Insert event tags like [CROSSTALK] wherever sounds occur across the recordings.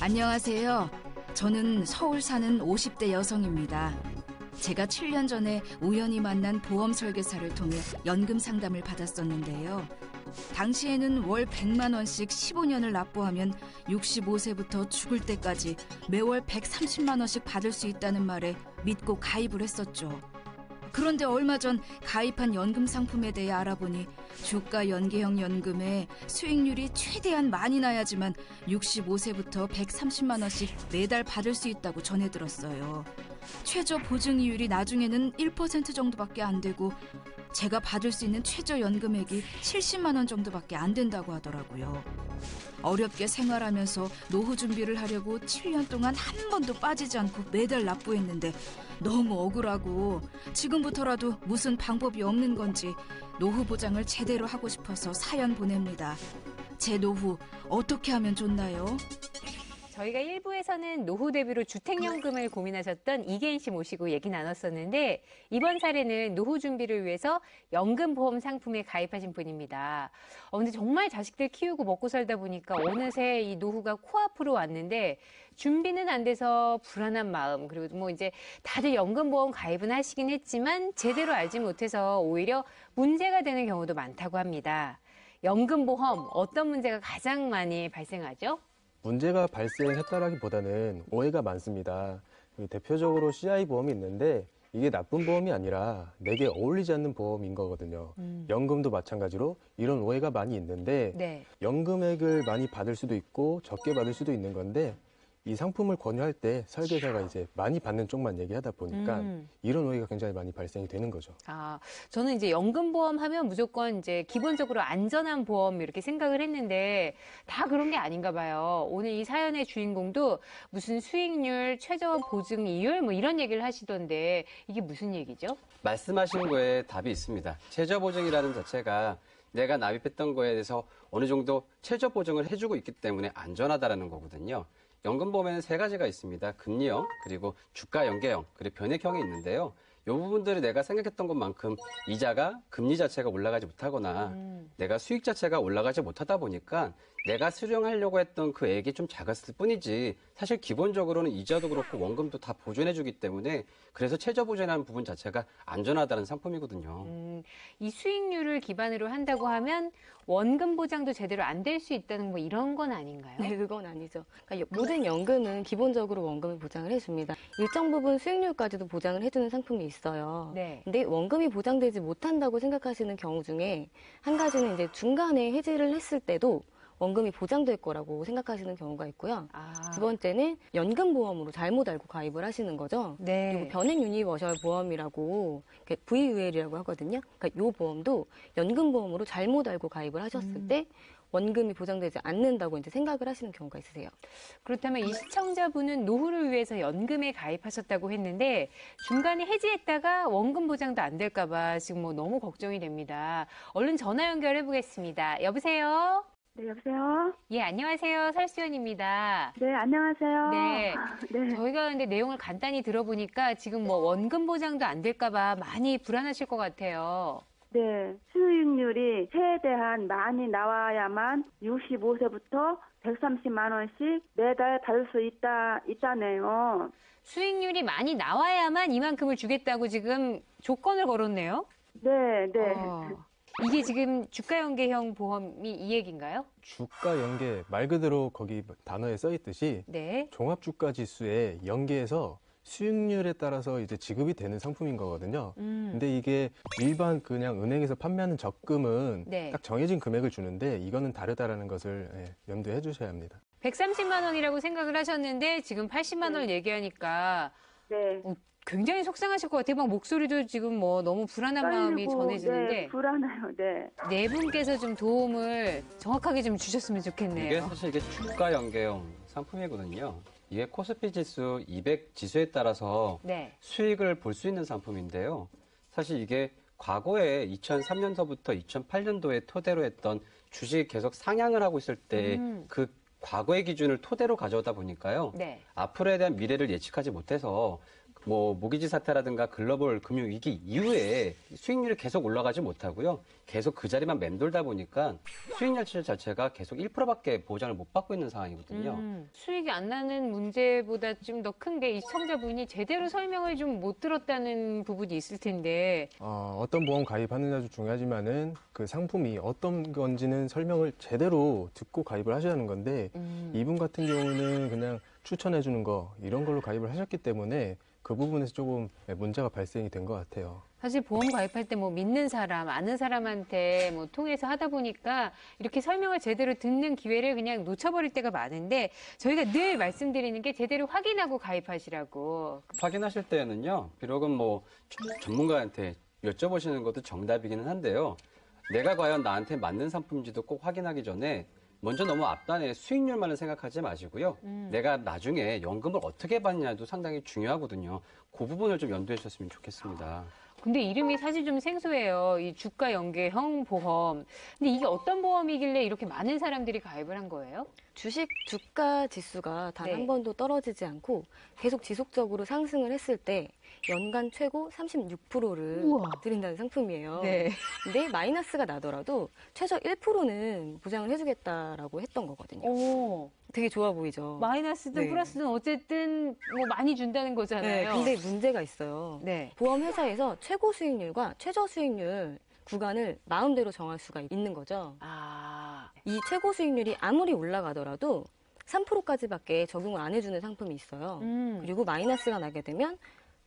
안녕하세요. 저는 서울 사는 50대 여성입니다. 제가 7년 전에 우연히 만난 보험 설계사를 통해 연금 상담을 받았었는데요. 당시에는 월 100만 원씩 15년을 납부하면 65세부터 죽을 때까지 매월 130만 원씩 받을 수 있다는 말에 믿고 가입을 했었죠. 그런데 얼마 전 가입한 연금 상품에 대해 알아보니 주가 연계형 연금에 수익률이 최대한 많이 나야지만 65세부터 130만 원씩 매달 받을 수 있다고 전해 들었어요. 최저 보증 이율이 나중에는 1% 정도밖에 안 되고 제가 받을 수 있는 최저 연금액이 70만 원 정도밖에 안 된다고 하더라고요. 어렵게 생활하면서 노후 준비를 하려고 7년 동안 한 번도 빠지지 않고 매달 납부했는데 너무 억울하고 지금부터라도 무슨 방법이 없는 건지 노후 보장을 제대로 하고 싶어서 사연 보냅니다. 제 노후 어떻게 하면 좋나요? 저희가 1부에서는 노후 대비로 주택연금을 고민하셨던 이계인 씨 모시고 얘기 나눴었는데 이번 사례는 노후 준비를 위해서 연금보험 상품에 가입하신 분입니다. 어, 근데 정말 자식들 키우고 먹고 살다 보니까 어느새 이 노후가 코앞으로 왔는데 준비는 안 돼서 불안한 마음 그리고 뭐 이제 다들 연금보험 가입은 하시긴 했지만 제대로 알지 못해서 오히려 문제가 되는 경우도 많다고 합니다. 연금보험 어떤 문제가 가장 많이 발생하죠? 문제가 발생했다라기보다는 오해가 많습니다. 그 대표적으로 CI 보험이 있는데 이게 나쁜 보험이 아니라 내게 어울리지 않는 보험인 거거든요. 연금도 마찬가지로 이런 오해가 많이 있는데 네. 연금액을 많이 받을 수도 있고 적게 받을 수도 있는 건데 이 상품을 권유할 때 설계사가 이제 많이 받는 쪽만 얘기하다 보니까 음. 이런 오해가 굉장히 많이 발생이 되는 거죠. 아, 저는 이제 연금보험 하면 무조건 이제 기본적으로 안전한 보험 이렇게 생각을 했는데 다 그런 게 아닌가 봐요. 오늘 이 사연의 주인공도 무슨 수익률, 최저 보증 이율 뭐 이런 얘기를 하시던데 이게 무슨 얘기죠? 말씀하신 거에 답이 있습니다. 최저 보증이라는 자체가 내가 납입했던 거에 대해서 어느 정도 최저 보증을 해주고 있기 때문에 안전하다라는 거거든요. 연금보험에는 세 가지가 있습니다. 금리형, 그리고 주가 연계형, 그리고 변액형이 있는데요. 이 부분들이 내가 생각했던 것만큼 이자가 금리 자체가 올라가지 못하거나 내가 수익 자체가 올라가지 못하다 보니까 내가 수령하려고 했던 그 액이 좀 작았을 뿐이지 사실 기본적으로는 이자도 그렇고 원금도 다 보존해주기 때문에 그래서 최저 보존하는 부분 자체가 안전하다는 상품이거든요. 음, 이 수익률을 기반으로 한다고 하면 원금 보장도 제대로 안 될 수 있다는 뭐 이런 건 아닌가요? 네, 그건 아니죠. 그러니까 여- 모든 연금은 기본적으로 원금을 보장을 해줍니다. 일정 부분 수익률까지도 보장을 해주는 상품이 있어요. 네. 근데 원금이 보장되지 못한다고 생각하시는 경우 중에 한 가지는 이제 중간에 해지를 했을 때도 원금이 보장될 거라고 생각하시는 경우가 있고요. 아, 두 번째는 연금보험으로 잘못 알고 가입을 하시는 거죠. 네. 그리고 변액 유니버셜 보험이라고 VUL이라고 하거든요. 그러니까 이 보험도 연금보험으로 잘못 알고 가입을 하셨을 음. 때 원금이 보장되지 않는다고 이제 생각을 하시는 경우가 있으세요. 그렇다면 이 시청자분은 노후를 위해서 연금에 가입하셨다고 했는데 중간에 해지했다가 원금 보장도 안 될까봐 지금 뭐 너무 걱정이 됩니다. 얼른 전화 연결해 보겠습니다. 여보세요? 네, 여보세요? 예, 안녕하세요. 설수연입니다. 네, 안녕하세요. 네. [LAUGHS] 네. 저희가 근데 내용을 간단히 들어보니까 지금 뭐 원금 보장도 안 될까봐 많이 불안하실 것 같아요. 네, 수익률이 최대한 많이 나와야만 65세부터 130만 원씩 매달 받을 수 있다, 있다네요. 수익률이 많이 나와야만 이만큼을 주겠다고 지금 조건을 걸었네요. 네, 네. 어. 이게 지금 주가 연계형 보험이 이 얘기인가요? 주가 연계 말 그대로 거기 단어에 써 있듯이 네. 종합 주가 지수에 연계해서 수익률에 따라서 이제 지급이 되는 상품인 거거든요. 음. 근데 이게 일반 그냥 은행에서 판매하는 적금은 네. 딱 정해진 금액을 주는데 이거는 다르다라는 것을 예, 염두해 주셔야 합니다. 130만 원이라고 생각을 하셨는데 지금 80만 원을 얘기하니까 네. 어, 굉장히 속상하실 것 같아요. 막 목소리도 지금 뭐 너무 불안한 마음이 떨리고, 전해지는데 네, 불안해요, 네. 네 분께서 좀 도움을 정확하게 좀 주셨으면 좋겠네요. 이게 사실 이게 주가 연계형 상품이거든요. 이게 코스피 지수 200 지수에 따라서 네. 수익을 볼 수 있는 상품인데요. 사실 이게 과거에 2003년서부터 2008년도에 토대로 했던 주식이 계속 상향을 하고 있을 때 음. 그 과거의 기준을 토대로 가져오다 보니까요. 네. 앞으로에 대한 미래를 예측하지 못해서 뭐 모기지 사태라든가 글로벌 금융 위기 이후에 수익률이 계속 올라가지 못하고요. 계속 그 자리만 맴돌다 보니까 수익률 자체가 계속 1%밖에 보장을 못 받고 있는 상황이거든요. 음, 수익 생각이 안 나는 문제보다 좀 더 큰 게이 시청자분이 제대로 설명을 좀 못 들었다는 부분이 있을 텐데 어, 어떤 보험 가입하느냐도 중요하지만은 그 상품이 어떤 건지는 설명을 제대로 듣고 가입을 하셔야 하는 건데 음. 이분 같은 경우는 그냥 추천해 주는 거 이런 걸로 가입을 하셨기 때문에 그 부분에서 조금 문제가 발생이 된 것 같아요. 사실 보험 가입할 때 뭐 믿는 사람, 아는 사람한테 뭐 통해서 하다 보니까 이렇게 설명을 제대로 듣는 기회를 그냥 놓쳐버릴 때가 많은데 저희가 늘 말씀드리는 게 제대로 확인하고 가입하시라고. 확인하실 때는요, 비록은 뭐 전- 전문가한테 여쭤보시는 것도 정답이기는 한데요. 내가 과연 나한테 맞는 상품인지도 꼭 확인하기 전에 먼저 너무 앞단에 수익률만을 생각하지 마시고요. 음. 내가 나중에 연금을 어떻게 받냐도 상당히 중요하거든요. 그 부분을 좀 염두해 주셨으면 좋겠습니다. 근데 이름이 사실 좀 생소해요. 이 주가 연계형 보험. 근데 이게 어떤 보험이길래 이렇게 많은 사람들이 가입을 한 거예요? 주식 주가 지수가 단 네. 한 번도 떨어지지 않고 계속 지속적으로 상승을 했을 때 연간 최고 36%를 우와. 드린다는 상품이에요. 네. 근데 마이너스가 나더라도 최저 1%는 보장을 해주겠다라고 했던 거거든요. 오, 되게 좋아 보이죠. 마이너스든 네. 플러스든 어쨌든 뭐 많이 준다는 네, 거잖아요. 근데 문제가 있어요. 네. 보험 회사에서 최고 수익률과 최저 수익률 구간을 마음대로 정할 수가 있는 거죠. 아, 이 최고 수익률이 아무리 올라가더라도 3%까지밖에 적용을 안 해주는 상품이 있어요. 음. 그리고 마이너스가 나게 되면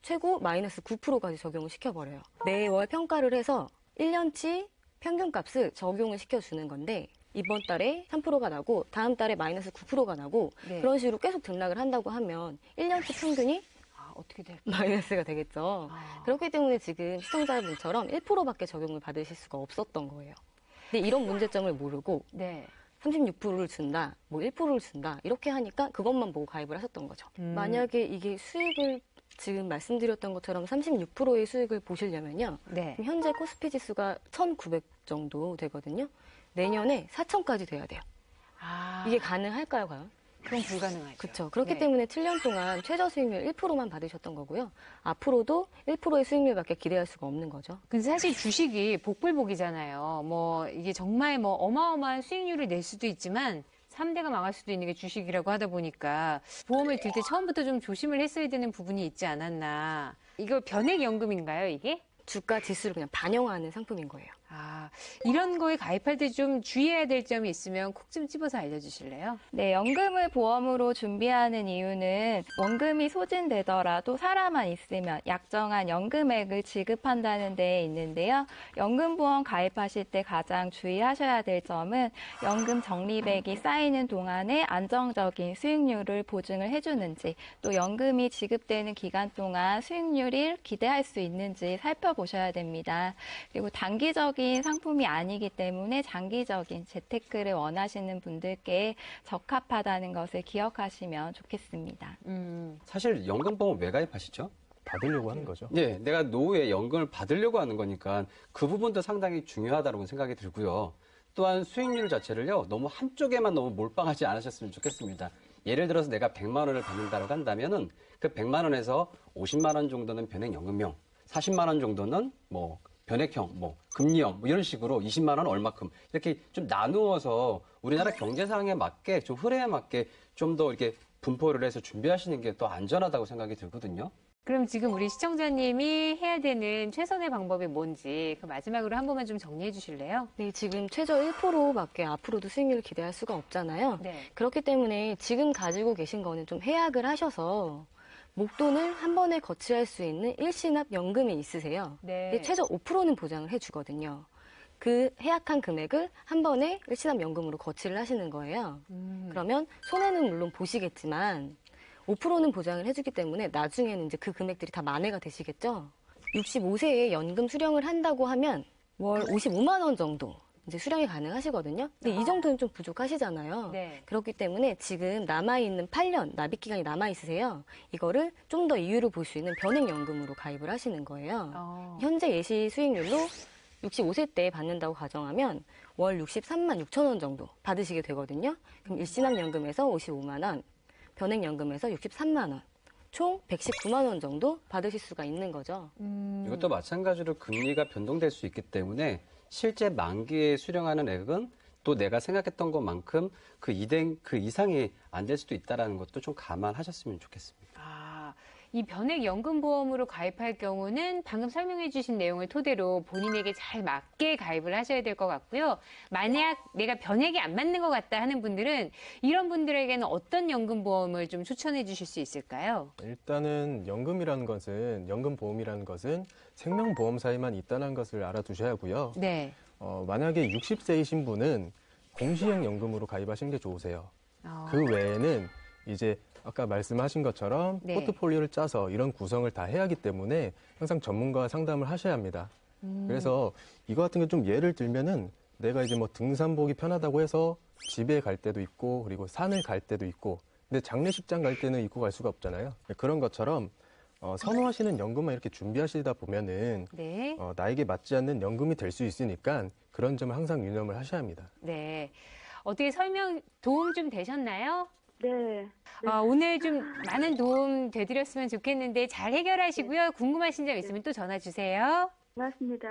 최고 마이너스 9%까지 적용을 시켜버려요. 매월 평가를 해서 1년치 평균값을 적용을 시켜주는 건데 이번 달에 3%가 나고 다음 달에 마이너스 9%가 나고 네. 그런 식으로 계속 등락을 한다고 하면 1년치 평균이 아, 어떻게 될까? [LAUGHS] 마이너스가 되겠죠. 아. 그렇기 때문에 지금 시청자분처럼 1%밖에 적용을 받으실 수가 없었던 거예요. 근데 이런 문제점을 모르고 네. 36%를 준다, 뭐 1%를 준다, 이렇게 하니까 그것만 보고 가입을 하셨던 거죠. 음. 만약에 이게 수익을 지금 말씀드렸던 것처럼 36%의 수익을 보시려면요. 네. 현재 코스피 지수가 1,900 정도 되거든요. 내년에 4,000까지 돼야 돼요. 아, 이게 가능할까요, 과연? 그럼 불가능하죠. 그렇죠. 그렇기 네. 때문에 7년 동안 최저 수익률 1%만 받으셨던 거고요. 앞으로도 1%의 수익률밖에 기대할 수가 없는 거죠. 근데 사실 주식이 복불복이잖아요. 뭐 이게 정말 뭐 어마어마한 수익률을 낼 수도 있지만 3대가 망할 수도 있는 게 주식이라고 하다 보니까 보험을 들 때 처음부터 좀 조심을 했어야 되는 부분이 있지 않았나. 이거 변액연금인가요, 이게? 주가 지수를 그냥 반영하는 상품인 거예요. 아, 이런 거에 가입할 때 좀 주의해야 될 점이 있으면 콕 좀 집어서 알려주실래요? 네, 연금을 보험으로 준비하는 이유는 원금이 소진되더라도 살아만 있으면 약정한 연금액을 지급한다는 데 있는데요. 연금보험 가입하실 때 가장 주의하셔야 될 점은 연금 적립액이 쌓이는 동안에 안정적인 수익률을 보증을 해주는지 또 연금이 지급되는 기간 동안 수익률을 기대할 수 있는지 살펴보셔야 됩니다. 그리고 단기적인 상품이 아니기 때문에 장기적인 재테크를 원하시는 분들께 적합하다는 것을 기억하시면 좋겠습니다. 음, 사실 연금보험 왜 가입하시죠? 받으려고 하는 거죠. 네, 내가 노후에 연금을 받으려고 하는 거니까 그 부분도 상당히 중요하다고 생각이 들고요. 또한 수익률 자체를요, 너무 한쪽에만 너무 몰빵하지 않으셨으면 좋겠습니다. 예를 들어서 내가 100만 원을 받는다고 한다면은 그 100만 원에서 50만 원 정도는 변액 연금형, 40만 원 정도는 뭐 변액형, 뭐 금리형, 뭐 이런 식으로 20만 원 얼마큼 이렇게 좀 나누어서 우리나라 경제 상황에 맞게 좀 흐름에 맞게 좀 더 이렇게 분포를 해서 준비하시는 게또 안전하다고 생각이 들거든요. 그럼 지금 우리 시청자님이 해야 되는 최선의 방법이 뭔지 그 마지막으로 한 번만 좀 정리해 주실래요? 네, 지금 최저 1%밖에 앞으로도 수익률을 기대할 수가 없잖아요. 네. 그렇기 때문에 지금 가지고 계신 거는 좀 해약을 하셔서 목돈을 한 번에 거치할 수 있는 일시납 연금이 있으세요. 네. 최저 5%는 보장을 해주거든요. 그 해약한 금액을 한 번에 일시납 연금으로 거치를 하시는 거예요. 음. 그러면 손해는 물론 보시겠지만 5%는 보장을 해주기 때문에 나중에는 이제 그 금액들이 다 만회가 되시겠죠. 65세에 연금 수령을 한다고 하면 월 55만 원 정도 이제 수령이 가능하시거든요. 근데 이 정도는 좀 부족하시잖아요. 네. 그렇기 때문에 지금 남아있는 8년 납입 기간이 남아 있으세요. 이거를 좀 더 이유를 볼 수 있는 변액연금으로 가입을 하시는 거예요. 어. 현재 예시 수익률로 65세 때 받는다고 가정하면 월 63만 6천 원 정도 받으시게 되거든요. 그럼 일시납연금에서 55만 원, 변액연금에서 63만 원, 총 119만 원 정도 받으실 수가 있는 거죠. 음. 이것도 마찬가지로 금리가 변동될 수 있기 때문에 실제 만기에 수령하는 액은 또 내가 생각했던 것만큼 그 이행 그 이상이 안 될 수도 있다라는 것도 좀 감안하셨으면 좋겠습니다. 아, 이 변액연금보험으로 가입할 경우는 방금 설명해 주신 내용을 토대로 본인에게 잘 맞게 가입을 하셔야 될 것 같고요. 만약 내가 변액이 안 맞는 것 같다 하는 분들은 이런 분들에게는 어떤 연금보험을 좀 추천해 주실 수 있을까요? 일단은 연금이라는 것은 연금보험이라는 것은 생명보험사에만 있다는 것을 알아두셔야 하고요. 네. 어, 만약에 60세이신 분은 공시형 연금으로 가입하시는 게 좋으세요. 어, 그 외에는 이제 아까 말씀하신 것처럼 네. 포트폴리오를 짜서 이런 구성을 다 해야 하기 때문에 항상 전문가와 상담을 하셔야 합니다. 음. 그래서 이거 같은 게 좀 예를 들면은 내가 이제 뭐 등산복이 편하다고 해서 집에 갈 때도 있고 그리고 산을 갈 때도 있고 근데 장례식장 갈 때는 입고 갈 수가 없잖아요. 그런 것처럼 어, 선호하시는 연금만 이렇게 준비하시다 보면은 네. 어, 나에게 맞지 않는 연금이 될 수 있으니까 그런 점을 항상 유념을 하셔야 합니다. 네. 어떻게 설명 도움 좀 되셨나요? 네. 아, 오늘 좀 많은 도움 되드렸으면 좋겠는데 잘 해결하시고요. 궁금하신 점 있으면 또 전화 주세요. 고맙습니다.